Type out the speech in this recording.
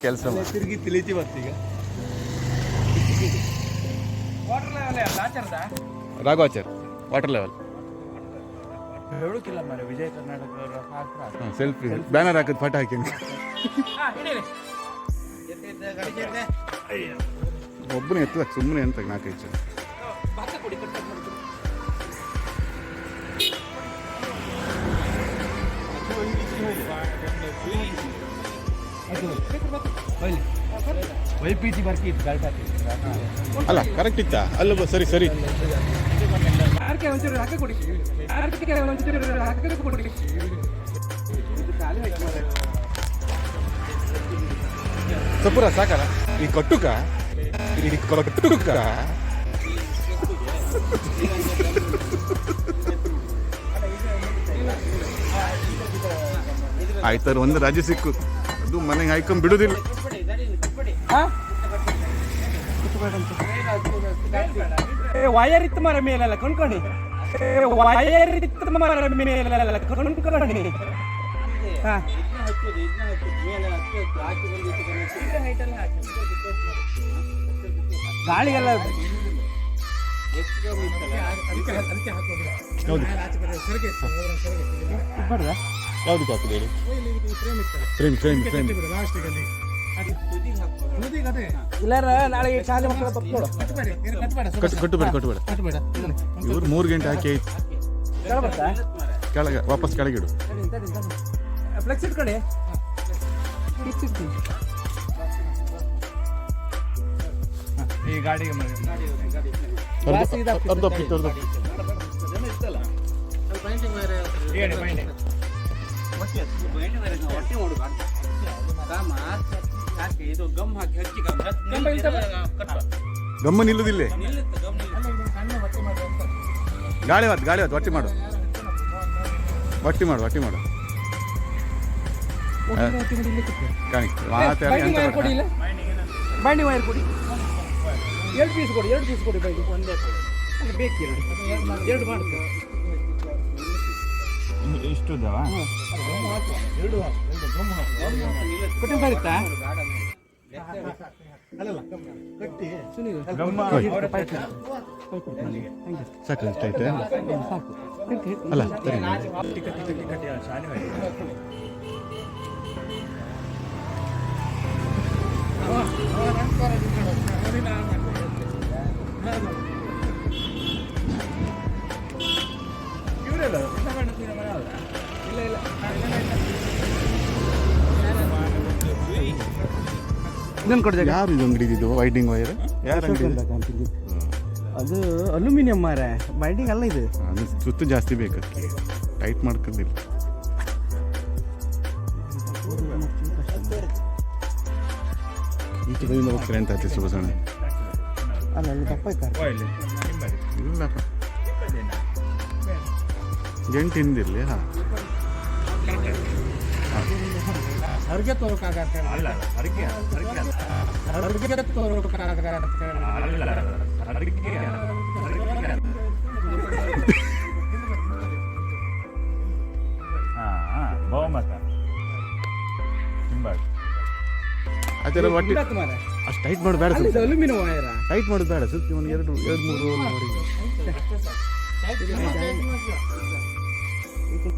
ಕೆಲಸ ತಿರುಗಿ ತಿಳಿತಿ ಬರ್ತೀಗ. ರಾಘವಾಚಾರ್ ವಾಟರ್ ಲೆವೆಲ್ ಹೇಳುಕಿಲ್ಲ ಮರ ವಿಜಯ ಕರ್ನಾಟಕ ಸೆಲ್ಫಿ ಬ್ಯಾನರ್ ಹಾಕಿದ ಫೋಟೋ ಹಾಕಿ ಒಬ್ಬನೇ ಎತ್ತದ ಸುಮ್ಮನೆ ಅಂತ ನಾಲ್ಕೈದು ಜನ. ವೈ ಪಿ ಜಿ ಬರ್ಕಿ ಅಲ್ಲ ಕರೆಕ್ಟ್ ಇತ್ತಾ? ಅಲ್ಲ ಸರಿ ಸರಿ. ಆರ್ಕೆ ಒಂಚೂರು ಹಾಕಿ ಕೊಡಿ ಆರ್ಕೆ ಒಂಚೂರು ಹಾಕಿ ಕೊಡಿ ಸಪುರ, ಸಾಕಲ್ಲ? ಈ ಕಟ್ಟುಕ? ಈ ಕಟ್ಟುಕ? ಆಯ್ತಾರ ಒಂದು ರಾಜ್ಯ ಸಿಕ್ಕು. ಅದು ಮನೆಗೆ ಹಾಯ್ಕೊಂಡು ಬಿಡುದಿಲ್ಲ. ವಯರ್ ಇತ್ತು ಮರ ಮೇಲೆಲ್ಲ, ಕೊಂಡ್ಕೊಂಡು. ವಯರ್ ಇತ್ತು ಮರ ಮೇಲೆಲ್ಲ, ಕೊಂಡ್ಕೊಂಡು. ಹಾ. ಗಾಳಿಗೆಲ್ಲ ಹಾಕುದು ಹೇಳಿ ಫ್ರೇಮ್ ಫ್ರೇಮ್ ಫ್ರೇಮ್ ಇವ್ರು ಮೂರು ಗಂಟೆ ಹಾಕಿ ಆಯ್ತು ಕೆಳಗೆ ವಾಪಸ್ ಕೆಳಗಿಡು ಫ್ಲೆಕ್ಸ್ ಇಟ್ಕೊಳ್ಳಿ ಈ ಗಾಡಿಗೆ ಮರ ಬೈಂಡೆ ಗಮ್ಮ ನಿಲ್ಲುದಿಲ್ಲ ಗಾಳಿ ಹೊತ್ತು ಗಾಳಿ ಹೊತ್ತು ಒಟ್ಟಿ ಮಾಡು. ಒಟ್ಟಿ ಮಾಡು ಒಟ್ಟಿ ಮಾಡು. ಕಾಣಿ ಮಾತಾಡಿ ಬಂಡಿ ಅಂತ ಬೈಂಡಿಂಗ್ ವೈರ್ ಕೊಡಿ. ಎರಡು ಪೀಸ್ ಕೊಡಿ ಎರಡು ಪೀಸ್ ಕೊಡಿ ಬೈದು ಒಂದೇ ಕೊಡಿ. ಬೇಕು ಎರಡು ಎರಡು ಮಾಡ್ತೀವಿ. ಇಷ್ಟು ಕೊಡಿ ನನಗೆ. ಹಂಗೆ. ಸಾಕು. ಅಲ್ಲ ಇದನ್ನು ಕೊಡ್ಬೇಕು ಯಾರು ಇದು ಅಂಗಡಿ ಇದು ವೈಡಿಂಗ್ ವೈರ್? ಯಾರು ಅಂಗಡಿ ಅದು ಅಲ್ಯೂಮಿನಿಯಂ ಮಾರ. ಬೈಂಡಿಂಗ್ ಅಲ್ಲ ಇದು. ಸುತ್ತು ಜಾಸ್ತಿ ಬೇಕು ಟೈಟ್ ಮಾಡ್ಕೊಂಡಿಲ್ಲ. ಈ ಹೋಗ್ತಾರೆ ಅಂತ ಆಯ್ತು ಸುಬಸಣ್ಣ ಅಲ್ಲ ಅಲ್ಲಿ ನಿಂಬಲ್ಲಿ ಇಲ್ಲಪ್ಪ. ಹಿಂದಿರಲಿ ಹಾಂ. ಹೊರಗೆ ತೋರಕ್ಕಾಗತ್ತೆ ಅಲ್ಲ ಅಡಿಕೆ ಅಡಿಕೆ ಅಲ್ಲ ಹೊರಗೆ ತೋರಕ್ಕಾಗತ್ತೆ ಅಲ್ಲ ಅಡಿಕೆ ಹಾಂ ಬಹುಮತ. ಹಿಂಬಾಡಿ ಅದೆಲ್ಲ ಒಟ್ಟಿ ಬಿಡತ್ತು ಮಾರ ಅಷ್ಟು ಟೈಟ್ ಅಲ್ಯೂಮಿನಿಯಂ ವೈರ. ಟೈಟ್ ಮಾಡೋದು ಬೇಡ ಸುತ್ತಿ ಒಂದು ಎರಡು ಎರಡು ಮೂರು ರೋಲ್ ಮಾಡಿ.